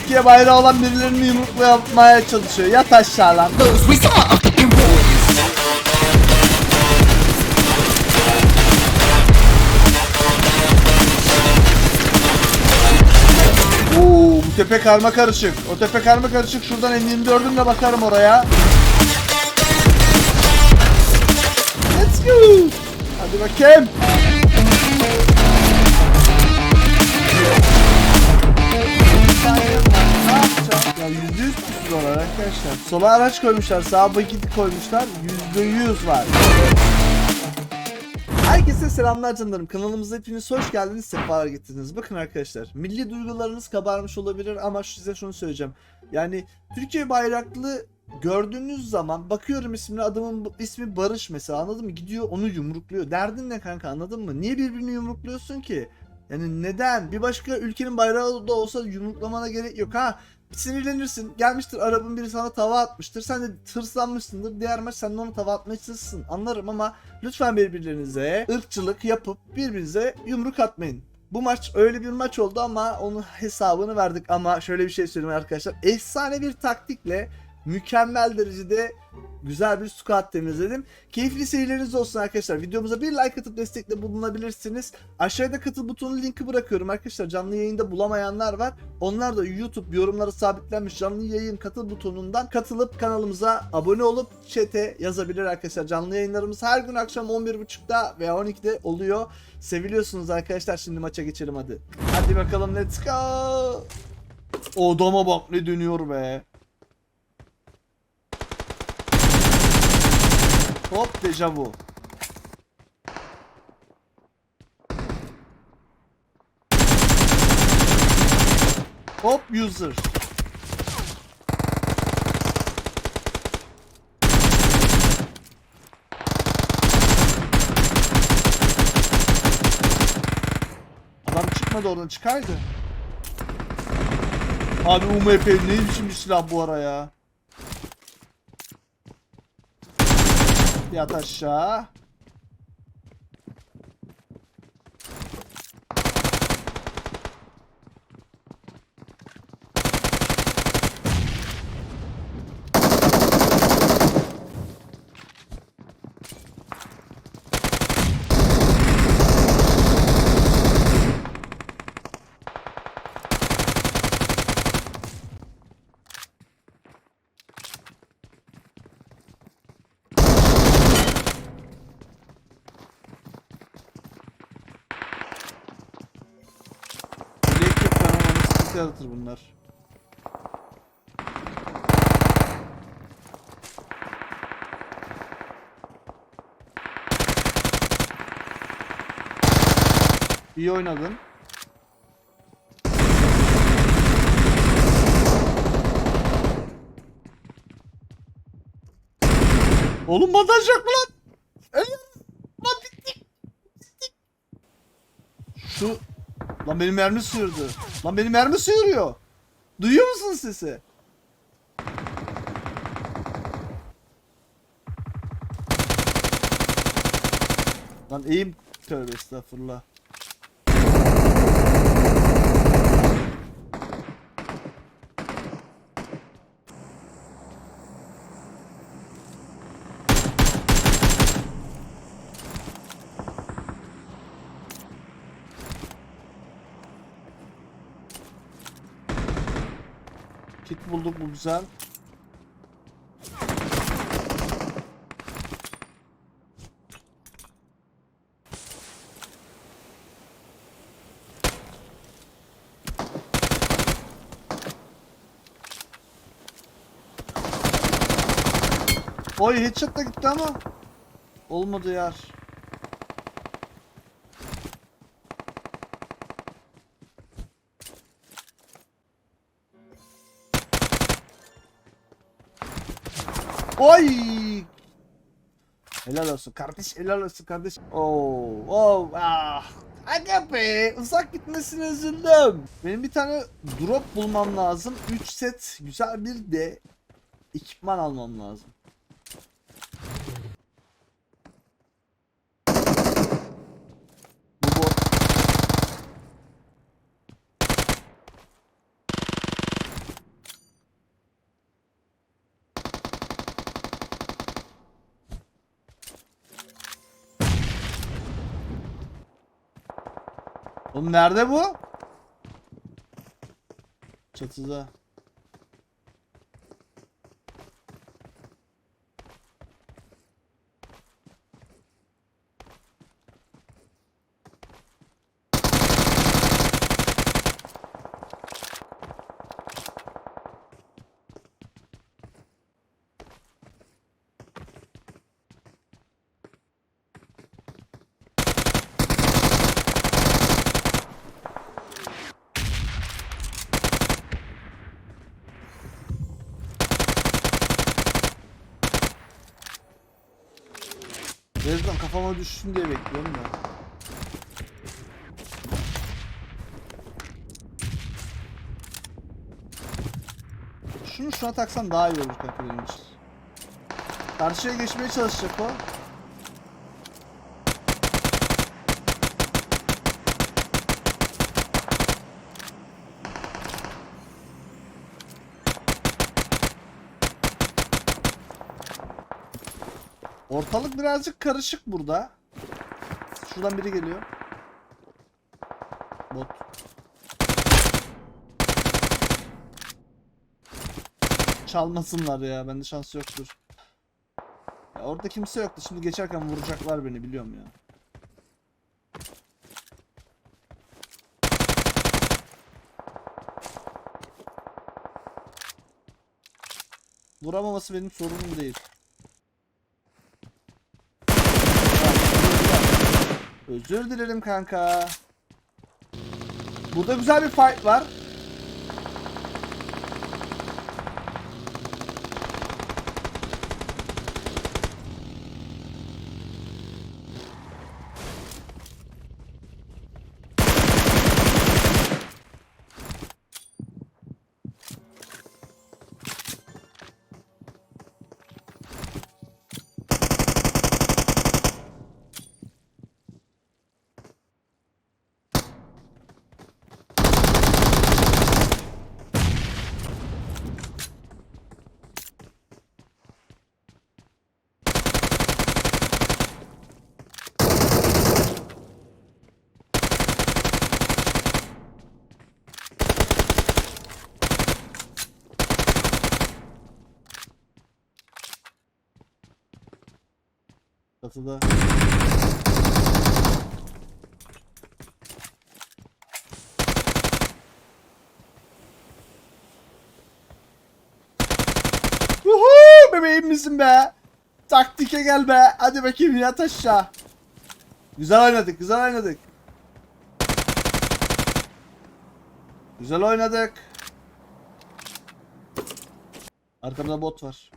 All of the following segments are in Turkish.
Türkiye bayrağı olan birilerini yumrukla yapmaya çalışıyor. Yat aşağı lan. Oo, bu tepe karma karışık. O tepe karma karışık. Şuradan M24'ümle bakarım oraya. Let's go. Hadi bakayım. Pusuyorlar arkadaşlar. Sola araç koymuşlar, sağa vakit koymuşlar. Yüzde yüz var. Herkese selamlar canlarım. Kanalımıza hepiniz hoş geldiniz, sefalar getirdiniz. Bakın arkadaşlar, milli duygularınız kabarmış olabilir ama size şunu söyleyeceğim. Yani Türkiye bayraklı gördüğünüz zaman bakıyorum ismine adamın ismi Barış mesela anladın mı? Gidiyor onu yumrukluyor. Derdin ne kanka anladın mı? Niye birbirini yumrukluyorsun ki? Yani neden? Bir başka ülkenin bayrağı da olsa yumruklamana gerek yok ha. Sinirlenirsin. Gelmiştir arabın biri sana tava atmıştır. Sen de tırslanmışsındır. Diğer maç sen de ona tava atmaya. Anlarım ama lütfen birbirlerinize ırkçılık yapıp birbirinize yumruk atmayın. Bu maç öyle bir maç oldu ama onun hesabını verdik. Ama şöyle bir şey söyleyeyim arkadaşlar. Efsane bir taktikle mükemmel derecede güzel bir squat temizledim. Keyifli seyirleriniz olsun arkadaşlar. Videomuza bir like atıp destekte bulunabilirsiniz. Aşağıda katıl butonu linki bırakıyorum arkadaşlar. Canlı yayında bulamayanlar var. Onlar da YouTube yorumlara sabitlenmiş canlı yayın katıl butonundan katılıp kanalımıza abone olup chat'e yazabilir arkadaşlar. Canlı yayınlarımız her gün akşam 11.30'da veya 12'de oluyor. Seviliyorsunuz arkadaşlar. Şimdi maça geçelim hadi. Hadi bakalım let's go. Odama bak ne dönüyor be. Hop dejavu. Hop user. Adam çıkmadı oradan çıkaydı. Abi UMP ne biçim bir silah bu ara ya. Yat aşağı. Direkt yok kanamanı sıkıntı yaratır bunlar. İyi oynadın. Oğlum bandaj yok mu lan? Lan. Bittik. Şu Lan benim mermi sıyırdı. Lan benim mermi sıyırıyor. Duyuyor musun sesi? Lan eğim tövbe estağfurullah. Bulduk bu güzel. Oy headshot da gitti ama olmadı yar. Oy! Helal olsun kardeş, helal olsun kardeş. Oo, oh, ah. Aga be, uzak gitmesine üzüldüm. Benim bir tane drop bulmam lazım. 3 set güzel bir de ekipman almam lazım. Bu bot. Oğlum nerede bu? Çatıda. Rezdan kafama düşsün diye bekliyorum da. Şunu şuna taksam daha iyi olur kanka benim için. Karşıya geçmeye çalışacak o. Ortalık birazcık karışık burada. Şuradan biri geliyor. Bot. Çalmasınlar ya. Bende şans yoktur. Ya orada kimse yoktu. Şimdi geçerken vuracaklar beni biliyorum ya. Vuramaması benim sorunum değil. Özür dilerim kanka. Burada güzel bir fight var. Çatıda. Uhu bebeğim misin be? Taktike gel be. Hadi bakayım yat aşağı. Güzel oynadık, güzel oynadık. Güzel oynadık. Arkamda bot var.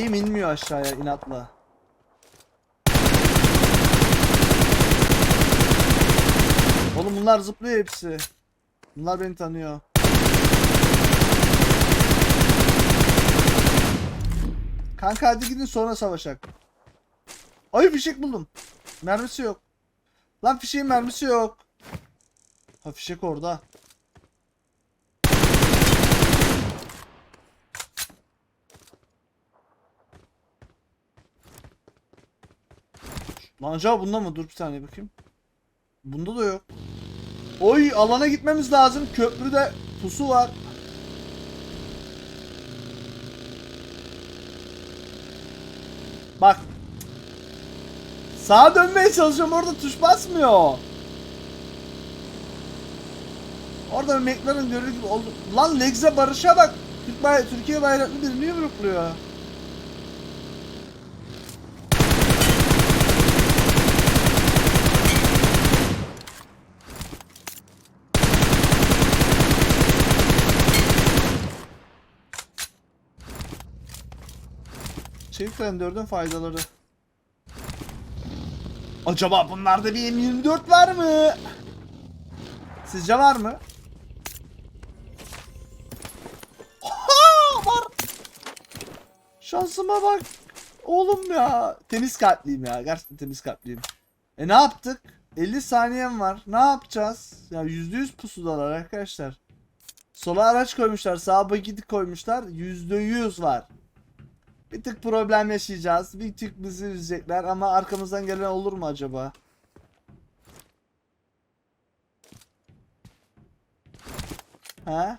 Eğim inmiyor aşağıya inatla. Oğlum bunlar zıplıyor hepsi. Bunlar beni tanıyor. Kanka hadi gidin sonra savaşak. Ay fişek buldum. Mermisi yok. Lan fişeğin mermisi yok. Ha fişek orada. Lan acaba bunda mı? Dur bir saniye bakayım. Bunda da yok. Oy alana gitmemiz lazım. Köprüde pusu var. Bak. Sağa dönmeye çalışıyorum orada tuş basmıyor. Orada McLaren görür gibi oldu. Lan Legze Barış'a bak. Türkiye bayraklı birini yumrukluyor. Çelik Render'ın faydaları. Acaba bunlarda bir M24 var mı? Sizce var mı? Aha, var. Şansıma bak. Oğlum ya. Temiz kalpliyim ya. Gerçekten temiz kalpliyim. E ne yaptık? 50 saniyem var. Ne yapacağız? Ya %100 pusudalar arkadaşlar. Sola araç koymuşlar. Sağa bagidi koymuşlar. %100 var. Bir tık problem yaşayacağız. Bir tık bizi üzecekler ama arkamızdan gelen olur mu acaba? Ha?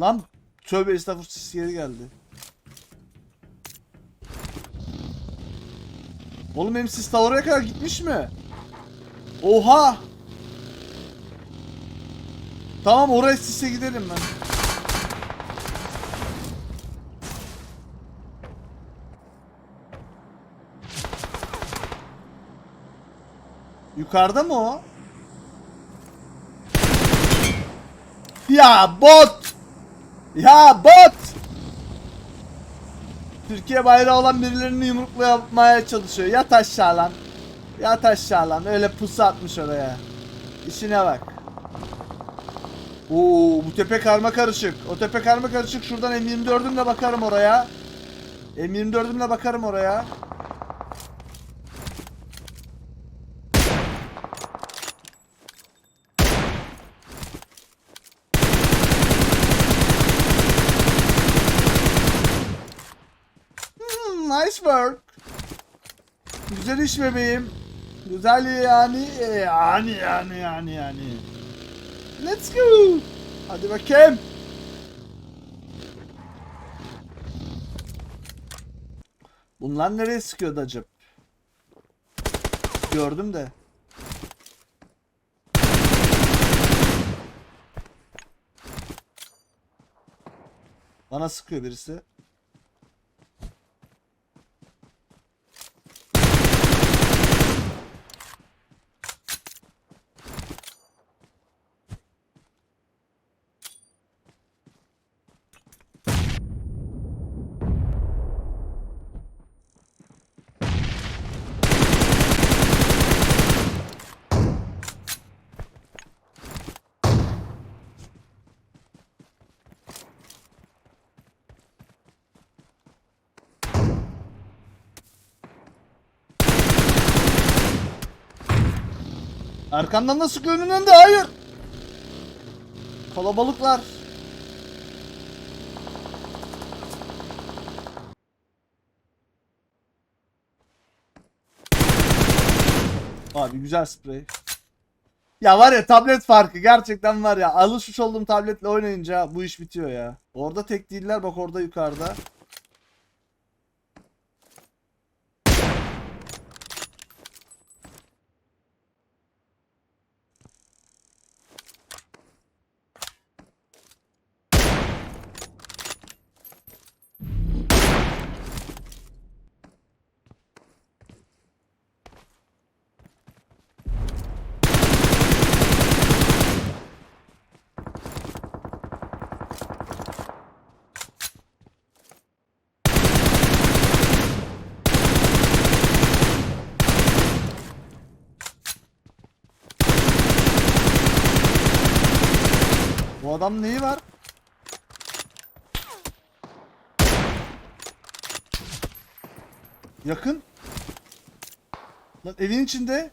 Lan tövbe estağfurullah sis geri geldi. Oğlum benim sis oraya kadar gitmiş mi? Oha! Tamam oraya sise gidelim ben. Yukarıda mı o? Ya bot! Ya bot! Türkiye bayrağı olan birilerini yumrukla yapmaya çalışıyor. Yat aşağı lan. Yat aşağı lan. Öyle pusu atmış oraya. İşine bak. Oo bu tepe karma karışık. O tepe karma karışık. Şuradan M24'ümle bakarım oraya. M24'ümle bakarım oraya. Hmm, nice work. Güzel iş bebeğim. Güzel yani yani yani yani yani. Let's go. Hadi bakayım. Bunlar nereye sıkıyordu acaba? Gördüm de. Bana sıkıyor birisi. Arkandan da sıkıyor önünden de hayır. Kalabalıklar. Abi güzel sprey. Ya var ya tablet farkı gerçekten var ya alışmış olduğum tabletle oynayınca bu iş bitiyor ya. Orada tek değiller bak orada yukarıda. Adam neyi var? Yakın. Lan evin içinde.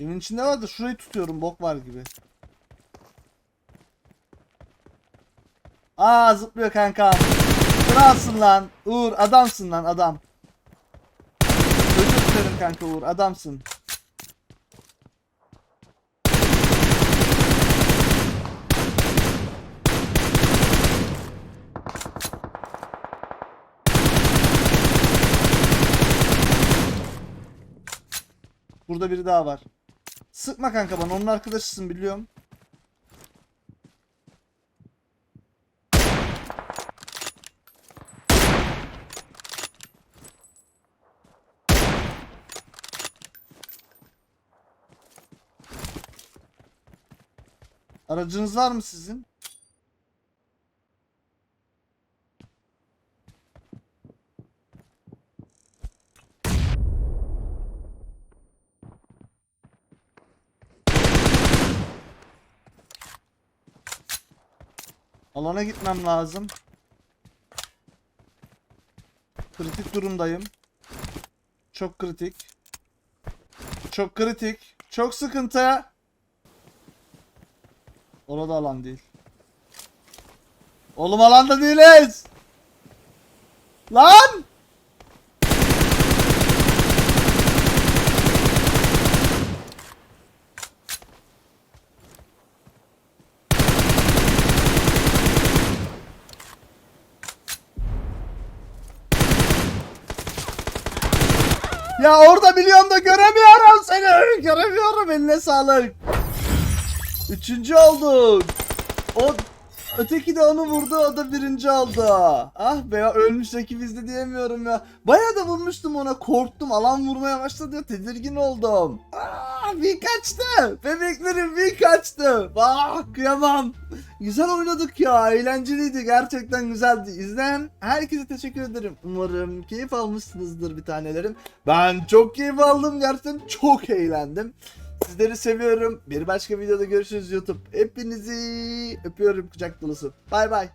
Evin içinde var da şurayı tutuyorum bok var gibi. Aa zıplıyor kanka. Kralsın lan. Uğur adamsın lan adam. Özür dilerim kanka Uğur adamsın. Burada biri daha var. Sıkma kanka bana onun arkadaşısın biliyorum. Aracınız var mı sizin? Alana gitmem lazım. Kritik durumdayım. Çok kritik. Çok kritik. Çok sıkıntı. Orada alan değil. Oğlum alanda değiliz. Lan! Ya orada biliyorum da göremiyorum seni. Göremiyorum eline sağlık. Üçüncü olduk. O öteki de onu vurdu o da birinci oldu. Ah be ya ölmüş rakibizde diyemiyorum ya. Bayağı da vurmuştum ona korktum alan vurmaya başladı tedirgin oldum. Ah bir kaçtı. Bebeklerim bir kaçtı. Ah kıyamam. Güzel oynadık ya eğlenceliydi gerçekten güzeldi. İzleyen herkese teşekkür ederim. Umarım keyif almışsınızdır bir tanelerim. Ben çok keyif aldım gerçekten çok eğlendim. Sizleri seviyorum. Bir başka videoda görüşürüz YouTube. Hepinizi öpüyorum kucak dolusu. Bay bay.